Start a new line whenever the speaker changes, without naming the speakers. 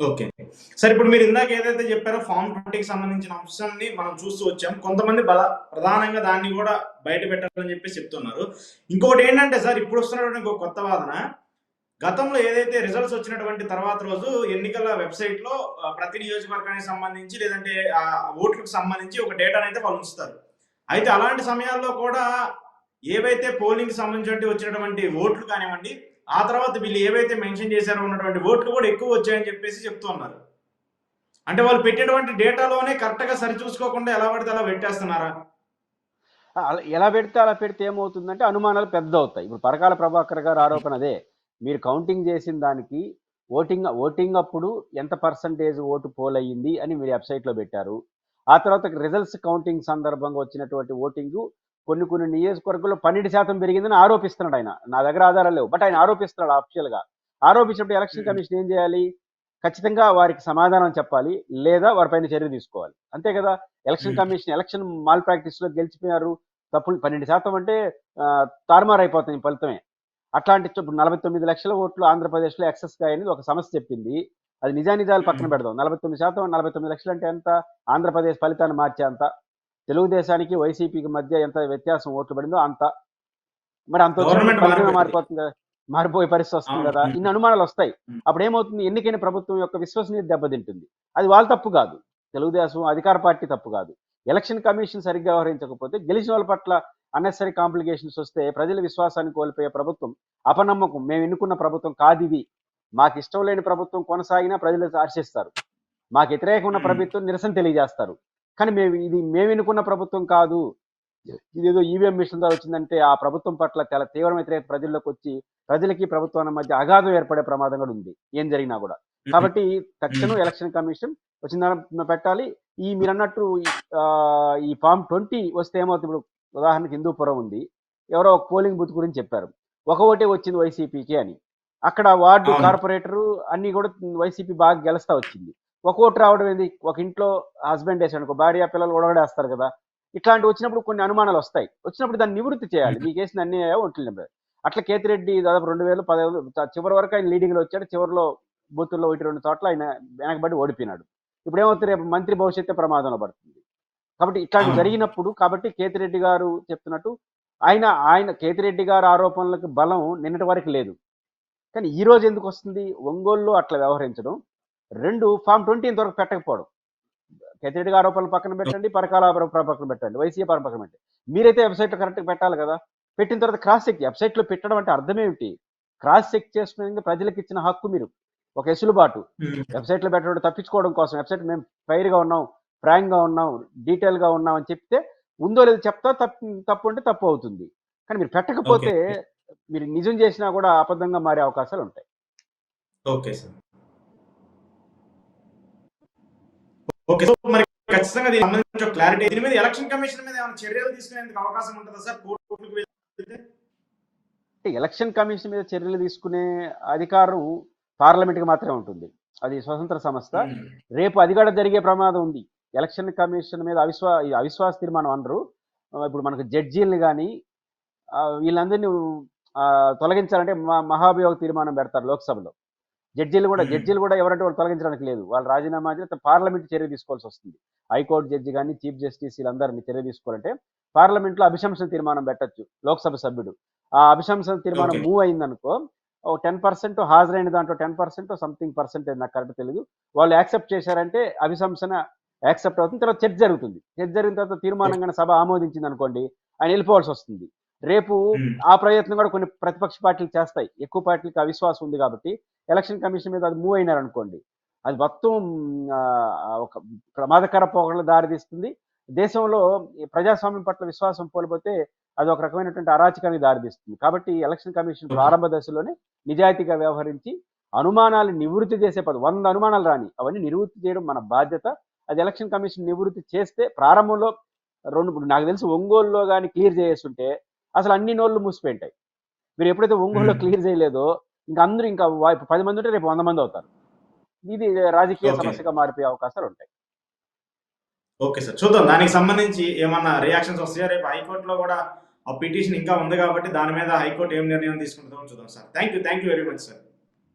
Okay. Sir ఇప్పుడు మీరు ఇందాక ఏదైతే చెప్పారో ఫార్మ్ 20కి సంబంధించిన అంశాన్ని మనం చూస్తూ వచ్చాం. కొంతమంది బల ప్రధానంగా దాన్ని కూడా బయట పెట్టాలని చెప్పేసి చెప్తున్నారు. ఇంకోటేంటంటే సార్ ఇప్పుడు వస్తున్నటువంటి ఒక కొత్త వాదన, గతంలో ఏదైతే రిజల్ట్స్ వచ్చినటువంటి తర్వాత రోజు ఎన్నికల వెబ్‌సైట్‌లో ప్రతి నియోజకవర్గానికి సంబంధించి లేదంటే ఆ ఓట్లకు సంబంధించి ఒక డేటానైతే వాళ్ళు ఉంచుతారు. అయితే అలాంటి సమయాల్లో కూడా ఏవైతే పోలింగ్‌కి సంబంధించినటువంటి వచ్చినటువంటి ఓట్లు కానివ్వండి, ఆ తర్వాత వీళ్ళు ఏవైతే మెన్షన్ చేశారో ఉన్నటువంటి ఓట్లు కూడా ఎక్కువ వచ్చాయని చెప్పేసి చెప్తూ ఉన్నారు. అంటే వాళ్ళు పెట్టేటువంటి డేటాలోనే కరెక్ట్‌గా సరిచూసుకోకుండా ఎలా పడితే అలా పెట్టేస్తున్నారా?
అలా ఎలా పెడితే అలా పెడితే ఏమవుతుందంటే అనుమానాలు పెద్ద అవుతాయి ఇప్పుడు పరకాల ప్రభాకర్ గారు ఆరోపణ అదే. మీరు కౌంటింగ్ చేసిన దానికి ఓటింగ్ ఓటింగ్ అప్పుడు ఎంత పర్సెంటేజ్ ఓటు పోల్ అయ్యింది అని మీరు వెబ్‌సైట్‌లో పెట్టారు. ఆ తర్వాత రిజల్ట్స్ కౌంటింగ్ సందర్భంగా వచ్చినటువంటి ఓటింగు కొన్ని కొన్ని నియోజకవర్గాల్లో 12% పెరిగిందని ఆరోపిస్తున్నాడు ఆయన. నా దగ్గర ఆధారాలు లేవు. బట్ ఆయన ఆరోపిస్తున్నాడు ఆఫిషియల్‌గా. ఆరోపించినప్పుడు ఎలక్షన్. కమిషన్ ఏం చేయాలి? ఖచ్చితంగా వారికి సమాధానం చెప్పాలి. లేదా వారిపైన చర్య తీసుకోవాలి. అంతే కదా! ఎలక్షన్. కమిషన్ ఎలక్షన్ మాల్ ప్రాక్టీస్‌లో గెలిచిపోయారు. తప్పులు 12% అంటే ఆహ్, తారుమారైపోతుంది ఫలితమే. అట్లాంటి ఇప్పుడు 49,00,000 ఓట్లు ఆంధ్రప్రదేశ్‌లో ఎక్సెస్‌గా అయింది ఒక సమస్య చెప్పింది. అది నిజానిజాలు పక్కన. పెడదాం. 49% 49,00,000 అంటే ఎంత? ఆంధ్రప్రదేశ్ ఫలితాన్ని మార్చేంత. తెలుగుదేశానికి, వైసీపీకి మధ్య ఎంత వ్యత్యాసం ఓట్లు పడిందో అంత. మరి అంత. మారిపోతుంది కదా! మారిపోయే పరిస్థితి వస్తుంది. కదా! ఇన్ని అనుమానాలొస్తాయి.
హ్మ్.
అప్పుడేమవుతుంది ఎన్నికైన ప్రభుత్వం యొక్క విశ్వసనీయత దెబ్బతింటుంది. అది వాళ్ళ తప్పు కాదు. తెలుగుదేశం అధికార పార్టీ తప్పు కాదు. ఎలక్షన్ కమిషన్ సరిగ్గా వ్యవహరించకపోతే గెలిచిన వాళ్ళ పట్ల అన్నెసెసరీ కాంప్లికేషన్స్ వస్తే ప్రజల విశ్వాసాన్ని కోల్పోయే ప్రభుత్వం అపనమ్మకం మేము ఎన్నుకున్న ప్రభుత్వం కాదిది. మాకు ఇష్టం లేని ప్రభుత్వం కొనసాగినా ప్రజలు హర్షిస్తారు. మాకు వ్యతిరేకంగా ఉన్న. ప్రభుత్వం నిరసన తెలియజేస్తారు. కానీ మేము ఇది మేము ఎన్నుకున్న ప్రభుత్వం కాదు. ఇదేదో ఈవీఎం మిషన్ ద్వారా వచ్చిందంటే ఆ ప్రభుత్వం పట్ల చాలా తీవ్ర వ్యతిరేకత ప్రజల్లోకి వచ్చి ప్రజలకి ప్రభుత్వానికి మధ్య అగాధం ఏర్పడే ప్రమాదం కూడా ఉంది. ఏం జరిగినా కూడా. కాబట్టి తక్షణం. ఎలక్షన్ కమిషన్ వచ్చిన పెట్టాలి. ఈ మీరన్నట్టు ఆహ్, ఈ ఫార్మ్ 20 వస్తే ఏమవుతుంది ఇప్పుడు ఉదాహరణకి హిందూపురం ఉంది. ఎవరో ఒక పోలింగ్ బూత్ గురించి చెప్పారు. ఒక ఓటే వచ్చింది వైసీపీకి అని. అక్కడ వార్డు. కార్పొరేటరు అన్నీ కూడా వైసీపీ బాగా గెలుస్తా వచ్చింది. ఒక ఓటు రావడం ఏంది? ఒక ఇంట్లో హస్బెండ్ వేసాడనుకో భార్య పిల్లలు కూడా వేస్తారు కదా! ఇట్లాంటివి వచ్చినప్పుడు కొన్ని అనుమానాలు వస్తాయి. వచ్చినప్పుడు దాన్ని నివృత్తి చేయాలి.
హ్మ్.
మీకేసిన అన్ని ఓట్ల నెంబర్. అట్లా కేతిరెడ్డి దాదాపు 2000, 10,000 చివరి వరకు ఆయన లీడింగ్‌లో వచ్చాడు. చివరిలో బూతుల్లో 1, 2 చోట్ల ఆయన వెనకబడి ఓడిపోయినాడు. ఇప్పుడేమవుతుంది రేపు మంత్రి భవిష్యత్తే ప్రమాదంలో పడుతుంది. కాబట్టి ఇట్లాంటివి
అవును.
జరిగినప్పుడు కాబట్టి కేతిరెడ్డి గారు చెప్తున్నట్టు ఆయన ఆయన కేతిరెడ్డి గారి ఆరోపణలకు బలం నిన్నటి వరకు లేదు. కానీ ఈ రోజు ఎందుకు వస్తుంది? ఒంగోలులో అట్లా వ్యవహరించడం. 2 ఫార్మ్ 20 ఇంతవరకు పెట్టకపోవడం. కేతిరెడ్డి గారి ఆరోపణలు పక్కన పెట్టండి. పరకాల పక్కన పెట్టండి. వైసీపీ పక్కన పెట్టండి. మీరైతే వెబ్‌సైట్‌లో కరెక్ట్‌గా పెట్టాలి కదా! పెట్టిన తర్వాత క్రాస్ చెక్ వెబ్‌సైట్‌లో పెట్టడం అంటే అర్థమేమిటి? క్రాస్ చెక్ చేసుకునేందుకు ప్రజలకు ఇచ్చిన హక్కు మీరు. ఒక ఎసులుబాటు. వెబ్‌సైట్‌లో పెట్టడం తప్పించుకోవడం కోసం వెబ్‌సైట్ మేము ఫెయిర్‌గా ఉన్నాం, ఫ్రాంక్‌గా ఉన్నాం, డీటెయిల్‌గా ఉన్నాం అని చెప్తే ఉందో లేదో చెప్తా తప్పు తప్పు అంటే తప్పు అవుతుంది. కానీ మీరు. పెట్టకపోతే మీరు నిజం చేసినా కూడా అబద్ధంగా మారే అవకాశాలు ఉంటాయి.
Okay sir. ఓకే. సో మరి ఖచ్చితంగా దీనికి సంబంధించి క్లారిటీ దీని మీద ఎలక్షన్ కమిషన్ మీద ఏమైనా చర్యలు తీసుకునేందుకు అవకాశం ఉంటదా సార్? కోర్టులకు వెళ్తే?
ఎలక్షన్ కమిషన్ మీద చర్యలు తీసుకునే అధికారం పార్లమెంట్‌కి మాత్రమే ఉంటుంది. అది స్వతంత్ర సంస్థ.
హ్మ్.
రేపు అది కూడా జరిగే ప్రమాదం ఉంది. ఎలక్షన్ కమిషన్ మీద అవిశ్వా అవిశ్వాస తీర్మానం అనరు. ఇప్పుడు మనకు జడ్జీలని ఆహ్, వీళ్ళందరిని తొలగించాలంటే మహాభియోగ తీర్మానం పెడతారు లోక్‌సభలో. జడ్జీలు కూడా. జడ్జీలు కూడా ఎవరంటే వాళ్ళు తొలగించడానికి లేదు. వాళ్ళు రాజీనామా చేస్తే పార్లమెంట్ చర్య తీసుకోవాల్సొస్తుంది. హైకోర్టు జడ్జి గాని, చీఫ్ జస్టిస్ వీళ్ళందరిని చర్య తీసుకోవాలంటే పార్లమెంట్‌లో అభిశంసన తీర్మానం పెట్టొచ్చు లోక్‌సభ సభ్యుడు. ఆ అభిశంసన తీర్మానం. మూవ్ అయిందనుకో ఓ 10% హాజరైన దాంట్లో 10% సంథింగ్ పర్సెంటేజ్ నాకు కరెక్ట్ తెలీదు. వాళ్ళు యాక్సెప్ట్ చేశారంటే అభిశంసన యాక్సెప్ట్ అవుతుంది. తర్వాత చర్చ జరుగుతుంది. చర్చ జరిగిన తర్వాత తీర్మానం గాని సభ ఆమోదించిందనుకోండి ఆయన వెళ్ళిపోవాల్సొస్తుంది. రేపు. ఆ ప్రయత్నం కూడా కొన్ని ప్రతిపక్ష పార్టీలు చేస్తాయి. ఎక్కువ పార్టీలకి అవిశ్వాసం ఉంది కాబట్టి ఎలక్షన్ కమిషన్ మీద అది మూవ్ అయినారనుకోండి. అది మొత్తం ఒక ప్రమాదకర పోకడలకు దారితీస్తుంది. దేశంలో ఈ ప్రజాస్వామ్యం పట్ల విశ్వాసం కోల్పోతే అది ఒక రకమైనటువంటి అరాచకానికి దారితీస్తుంది. కాబట్టి ఎలక్షన్ కమిషన్. ప్రారంభ దశలోనే నిజాయితీగా వ్యవహరించి అనుమానాలు నివృత్తి చేసే పద్ధతి 100 అనుమానాలు రాని అవన్నీ నివృత్తి చేయడం మన బాధ్యత. అది ఎలక్షన్ కమిషన్ నివృత్తి చేస్తే ప్రారంభంలో 2 నాకు తెలిసి ఒంగోలులో గాని క్లియర్ చేసేసుంటే అసలు అన్ని నోళ్ళు మూసిపోయుంటాయి. మీరు ఎప్పుడైతే ఒంగోలులో
హ్మ్.
క్లియర్ చేయలేదో ఇంక అందరూ ఇంకా 10 మంది ఉంటే రేపు 100 మంది అవుతారు. ఇది రాజకీయ. సమస్యగా మారిపోయే అవకాశాలు ఉంటాయి.
Okay sir. చూద్దాం దానికి సంబంధించి ఏమన్నా రియాక్షన్స్ వస్తాయా? రేపు హైకోర్ట్‌లో కూడా ఆ పిటిషన్ ఇంకా ఉంది కాబట్టి దాని మీద హైకోర్ట్ ఏం నిర్ణయం తీసుకుంటుందో చూద్దాం sir. Thank you. Thank you very much sir.